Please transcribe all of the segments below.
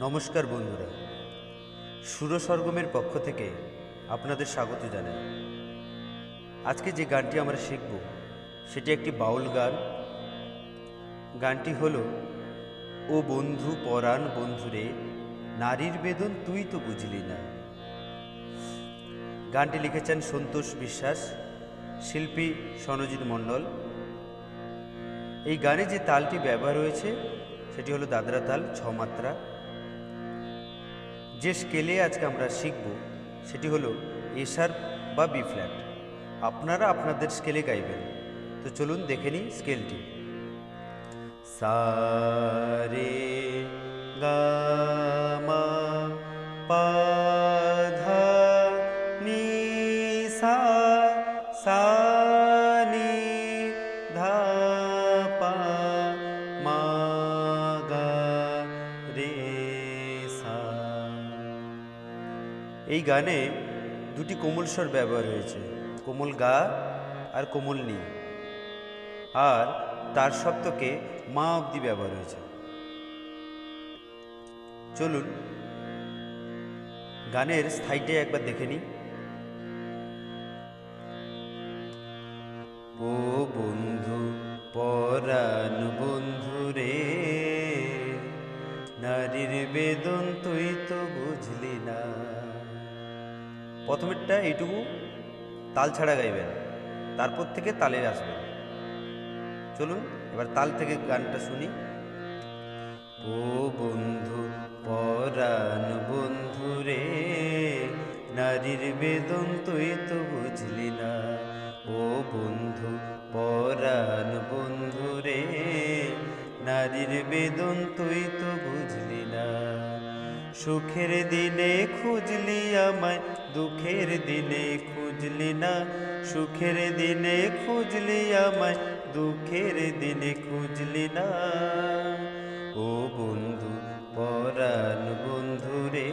নমস্কার বন্ধুরা। সুর সরগমের পক্ষ থেকে আপনাদের স্বাগত জানাই। আজকে যে গানটি আমরা শিখব, সেটি একটি বাউল গান। গানটি হল, ও বন্ধু, পরাণ বন্ধুরে, নারীর বেদন তুই তো বুঝলি না। গানটি লিখেছেন সন্তোষ বিশ্বাস, শিল্পী সনজিৎ মণ্ডল। এই গানে যে তালটি ব্যবহার হয়েছে, সেটি হলো দাদরা তাল ছ মাত্রা যে স্কেলে আজকে আমরা শিখব, সেটি হলো এসার বা বি ফ্ল্যাট আপনারা আপনাদের স্কেলে গাইবেন। তো চলুন দেখে নিই স্কেলটি সারে গামা পাধা নি, সা সা গানে দুটি কোমল স্বর ব্যবহার হয়েছে, কোমল গা আর কোমল নি। আর তার সপ্তকে মা অবধি ব্যবহার হয়েছে। চলুন, গানের স্থায়ীটা একবার দেখে নিই। ও বন্ধু, পরাণ বন্ধু রে, নারীর বেদন তুই প্রথমেরটা এইটুকু তাল ছাড়া গাইবেন তারপর থেকে তালে আসবেন চলুন, এবার তাল থেকে গানটা শুনি। ও বন্ধু, পরাণ বন্ধু রে, নারীর বেদন তুই তো বুঝলি না। ও বন্ধু, পরাণ বন্ধু রে, নারীর বেদন তুই তো বুঝলি না। সুখের দিনে খুঁজলি আমায় দুঃখের দিনে খুঁজলি না, সুখের দিনে খুঁজলি আমায়, দুঃখের দিনে খুঁজলি না। ও বন্ধু, পরাণ বন্ধু রে,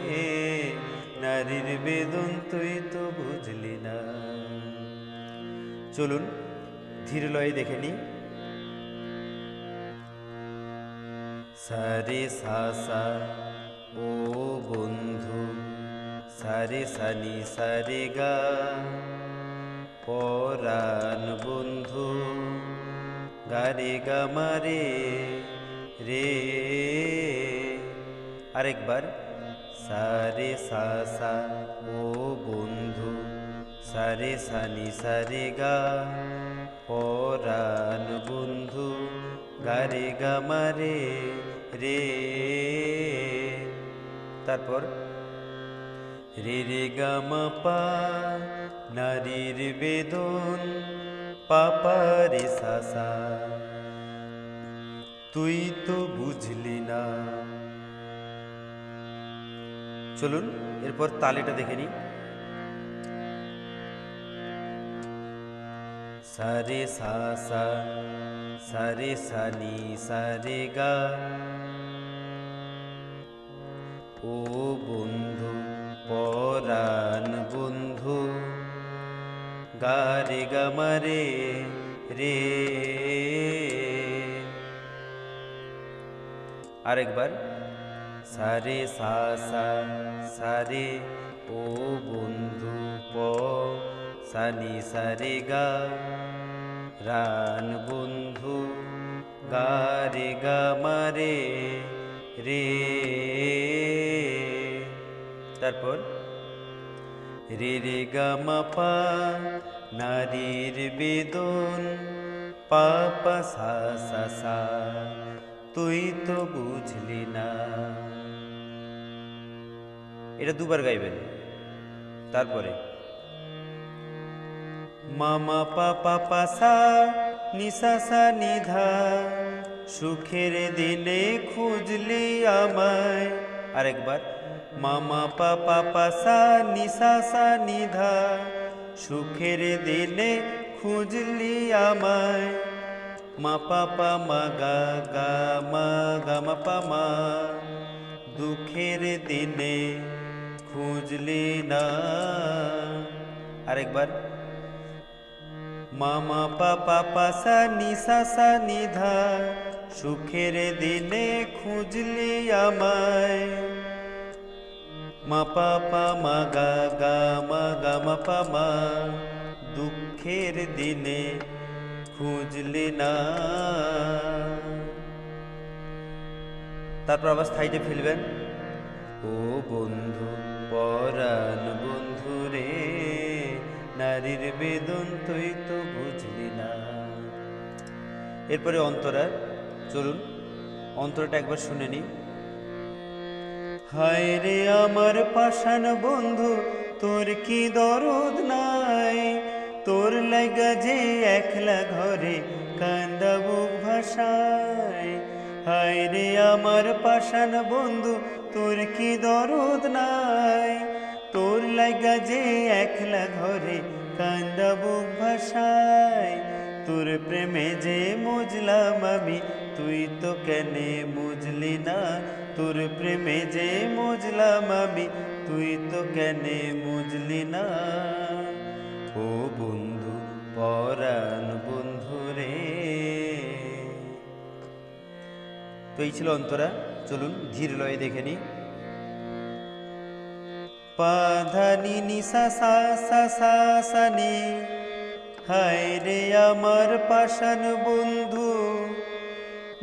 নারীর বেদন তুই তো বুঝলি না। চলুন ধীর লয়ে দেখে নি সারে সা ও বন্ধু সারে সানি সারে গা। পরাণ বন্ধু, গারে গা মারে রে। আরেকবার, সারে সা সা, ও বন্ধু, সারে সানি সারে গা। পরাণ বন্ধু, গারে গা মারে রে। তারপর রে রে গা মা পা নারীর বেদন পাপা রে সা সা তুই তো বুঝলি না। চলুন, এরপর তালেটা দেখে নি সারে সা সারে সানি, সারে গা। ও বন্ধু পরাণ বন্ধু গারে গামারে রে আরেকবার সারে সা সা সারে ও বন্ধু প সানি সারে গা রান বন্ধু গারে গা মারে রে তারপর রে রে গা মা পা নারীর বেদন, পাপা সা সা সা তুই তো বুঝলি না। এটা দুবার গাইবেন। তারপরে, মামা পাপা পাসা নিসা সা নিধা, সুখের দিনে খুঁজলি আমায়। আরেকবার। মামা, পাপা পাসা নিসা সা নিধা সুখের দিনে খুঁজলি আমায়। মা, পাপা, মা, গা গা, মা গা, মা, পা, মা, দুঃখের দিনে খুঁজলি না। আরেকবার। মামা, পাপা পাসা নিসা সা নিধা সুখের দিনে খুঁজলি আমায়। মা পা পা মা গা মা। গা পা মা দুঃখের দিনে খুঁজলি না। তারপর আবার স্থায়ীতে ফেলবেন। ও বন্ধু, পরাণ বন্ধু রে, নারীর বেদন তুই তো বুঝলি না। এরপরে অন্তরা চলুন, অন্তরটা একবার শুনে নি হায় রে আমার পাষাণ বন্ধু, তোর কি দরদ নাই? তোর লাগা যে একলা ঘরে কান্দা বুক ভাষায় হায় রে আমার পাষাণ বন্ধু, তোর কি দরদ নাই? তোর লাগা যে একলা ঘরে কান্দা বুক ভাষায় তোর প্রেমে যে মুজলাম আমি, তুই তো কেনে মুজলি না? তোর প্রেমে যে মুজলাম আমি, তুই তো কেনে মুজলি না। ও বন্ধু, পরাণ বন্ধু রে। তো এই ছিল অন্তরা, চলুন ধীর লয়ে দেখে নি পাধানি নিসা সা সা সা সা, নি। হায় রে আমার পাষাণ বন্ধু।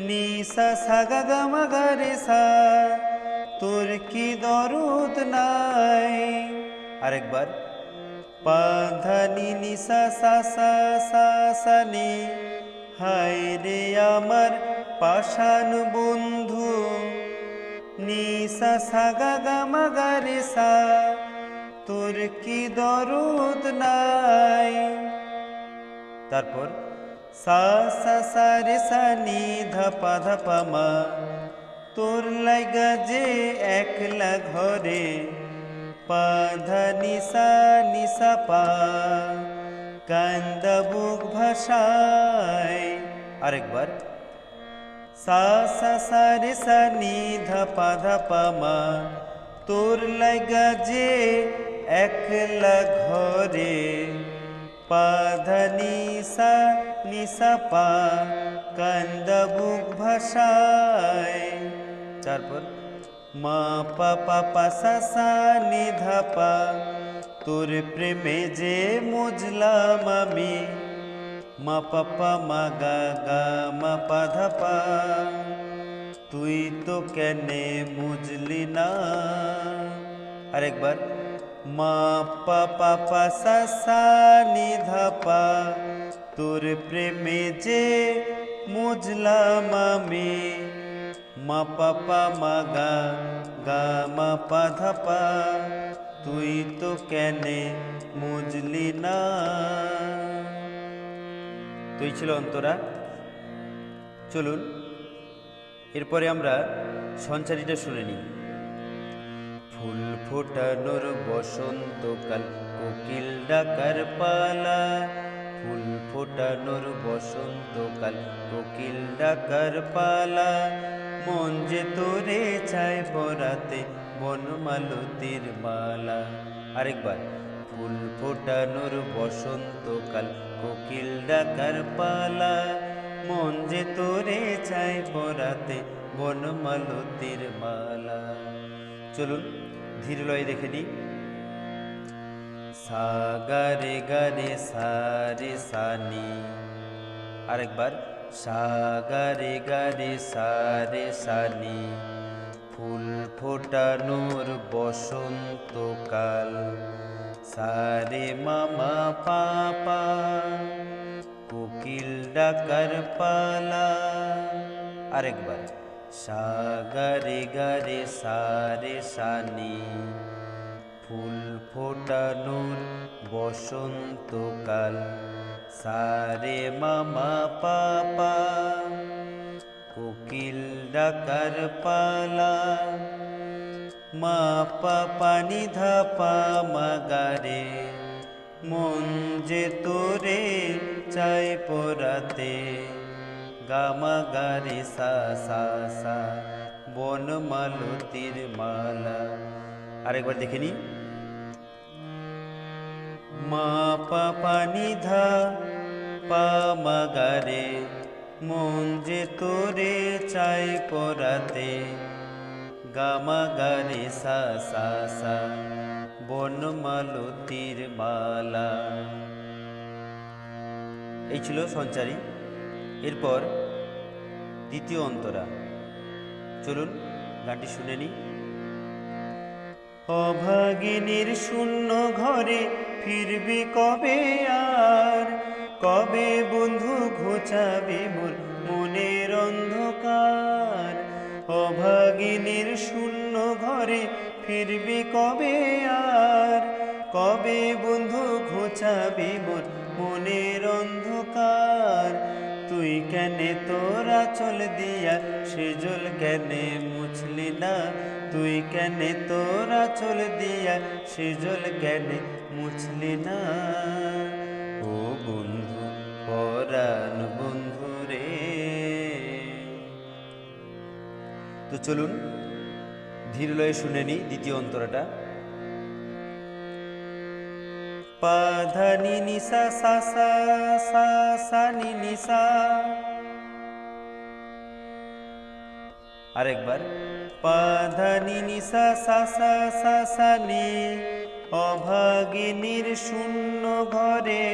নিসা সাগা গামা গারে সা তোর কি দরদ নাই? আরেকবার, পাধানি নিসা সা সা সা সা নি, হায় রে আমার পাষাণ বন্ধু। নিসা সাগা গামা গারে সা তোর কি দরদ নাই? তারপর সা সা রে সা নি ধাপা ধাপা মা তোর লাগা যে একলা ঘরে পা ধা নিসা নিসা পা কান্দা বুক ভাষায় আরেকবার সা সা সা রে সা নি ধাপা মা তোর লাগা যে একলা ঘরে পাধা নিসা নিসা পা কান্দা বুক ভাষায় তারপর মা পা পা পা সা সা নি ধাপা তোর প্রেমে যে মুজলাম আমি মা পাপা মা গা গা মা পা ধাপা তুই তো কেনে মুজলি না আরেকবার মা পা পা পা সা সা নি তোর প্রেমে যে মুজলাম আমি। মা পাপা মা গা গা মা পা। তুই তো কেনে মুজলি না। তুই ছিল অন্তরা। চলুন, এরপরে আমরা সঞ্চারীটা শুনে নিই। ফুল ফোটানোর বসন্তকাল, কোকিল ডাকার পালা। ফুল ফোটানোর বসন্তকাল, কোকিল ডাকার পালা। মন যে তোরে চায় পরাতে বনমালতির মালা। আরেকবার, ফুল ফোটানোর বসন্তকাল, কোকিল ডাকার পালা। মন যে তোরে চায় পরাতে বনমালতির মালা। চলুন ধীর লয়ে দেখে নিই। সা গা রে রে সা রে আরেকবার সা গা রে রে সা রে ফুল ফোটানোর বসন্তকাল। সারে মামা পাপা, কোকিল ডাকার পালা। আরেকবার। সা গা রে গা রে সা রে সা নি ফুল ফোটানোর বসন্তকাল সারে মামা পাপা, কোকিল ডাকার পালা। মা পাপা নিধা পা মাগারে, মন যে তোরে চাই পরাতে। গামা গারে সা সা সা বন মালতির মালা আরেকবার দেখে নি মা পাপা নিধা পা মাগারে মন যে তোরে চাই পরাতে গামা গারে সা সা সা বন মালতীর মালা এই ছিল সঞ্চারী। এরপর দ্বিতীয় অন্তরা। চলুন, গানটি শুনে নিই। অভাগিনীর শূন্য ঘরে ফিরবি কবে আর? কবে বন্ধু ঘোচাবে মোর মনের অন্ধকার? অভাগিনীর শূন্য ঘরে ফিরবি কবে আর? কবে বন্ধু ঘোচাবি মোর মনের তুই কেনে তোরা চল দিয়া সেজল কেনে মুছলি না। তুই কেনে তোরা চল দিয়া সেজল কেনে মুছলি না। ও বন্ধু, পরাণ বন্ধু রে। তো চলুন ধীর লয়ে শুনে নি দ্বিতীয় অন্তরাটা। পাধানি নিসা সা সা সা আরেকবার পাধানি নিসা সা সা সা শূন্য ঘরে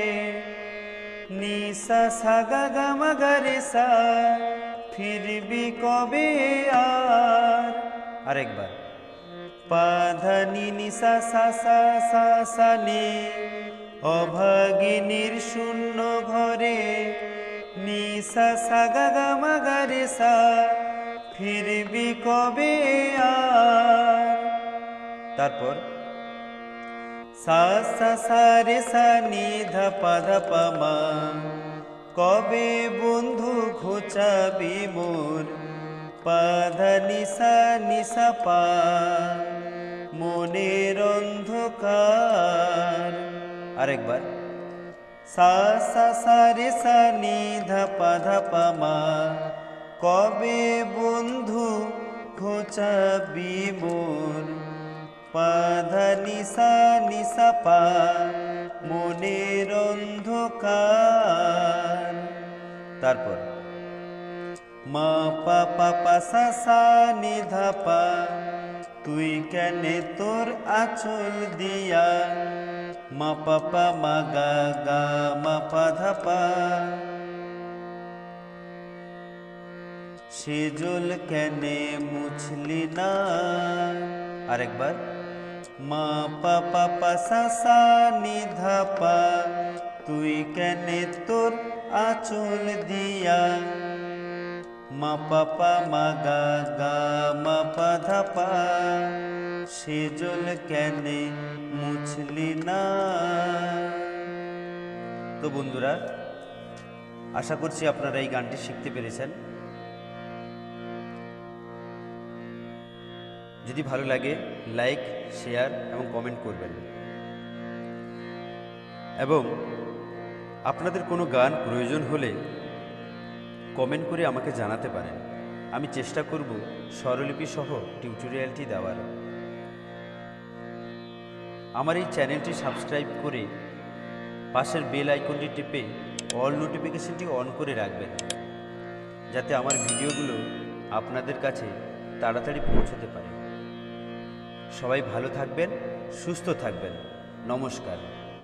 নিসা ফিরবি কবে আর আরেকবার পাধানি নিসা সা সা সা সা অভাগিনীর শূন্য ঘরে নিসা সা গা গা মা সা, ফিরবি কবে আর? তারপর সা সা সা, রে, সা, নি ধাপা ধাপা মা, কবে বন্ধু ঘোচাবি মোর? পাধা নিসা নিসা পা, মনের অন্ধকার। আরেকবার। সা সা সা, রে, সা, নি ধাপা ধাপা মা। কবে বন্ধু ঘোচাবি মোর পাধা নিসা নিসা পা। মনের অন্ধকার। তারপর, মা, পা পা পা, সা সা, নি, ধা, পা। তুই কেনে তোর আঁচল দিয়া? মা পা পা মা গা গা, মা পা, ধা, পা। সেজল কেনে মুছলি না। আরেকবার। মা পা পা পা সা সা, নি, ধা, পা। তুই কেনে তোর আঁচল দিয়া? মা পা পা মা গা গা, মা পা, ধা, পা। সেজল কেনে মুছলি না? তো বন্ধুরা, আশা করছি আপনারা এই গানটি শিখতে পেরেছেন। যদি ভালো লাগে, লাইক, শেয়ার এবং কমেন্ট করবেন। এবং আপনাদের কোনো গান প্রয়োজন হলে কমেন্ট করে আমাকে জানাতে পারেন। আমি চেষ্টা করব স্বরলিপি সহ টিউটোরিয়ালটি দেওয়ার। আমার এই চ্যানেলটি সাবস্ক্রাইব করে পাশের বেল আইকনটি টিপে অল নোটিফিকেশনটি অন করে রাখবেন, যাতে আমার ভিডিওগুলো আপনাদের কাছে তাড়াতাড়ি পৌঁছতে পারে। সবাই ভালো থাকবেন, সুস্থ থাকবেন। নমস্কার।